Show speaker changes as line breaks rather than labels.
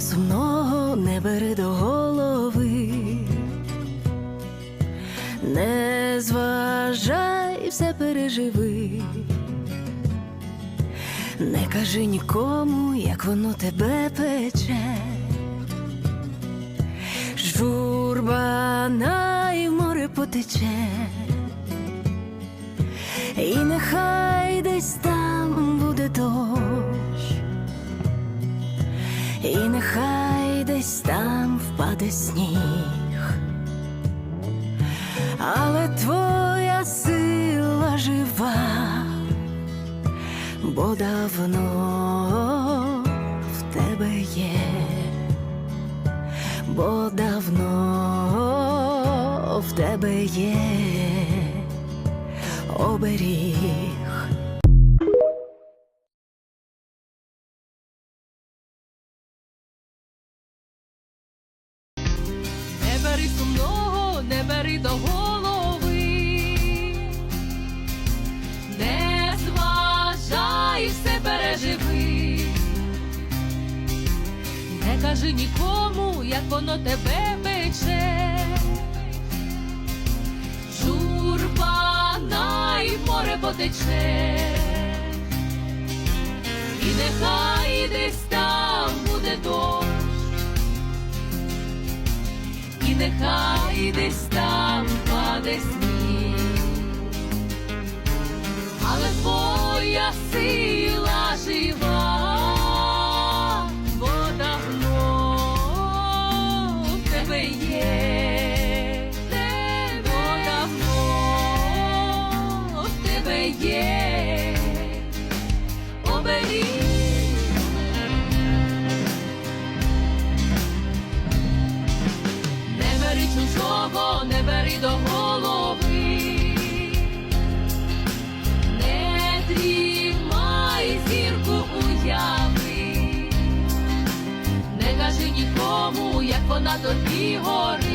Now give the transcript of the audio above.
бери сумного, не бери до голови, не зважай, все переживи. Не кажи нікому, як воно тебе пече. Журба і в море потече, і нехай десь там нехай десь там впаде сніг, але твоя сила жива бо давно в тебе є, бо давно в тебе є оберіг.
До голови, не зважай, все переживи, не кажи нікому, як воно тебе пече. Журба най море потече, і нехай десь там паде сніг, але твоя сила жива, бо в тебе є, бо давно в тебе є до голови, не тримай зірку уяви, не кажи нікому, як вона тобі горить.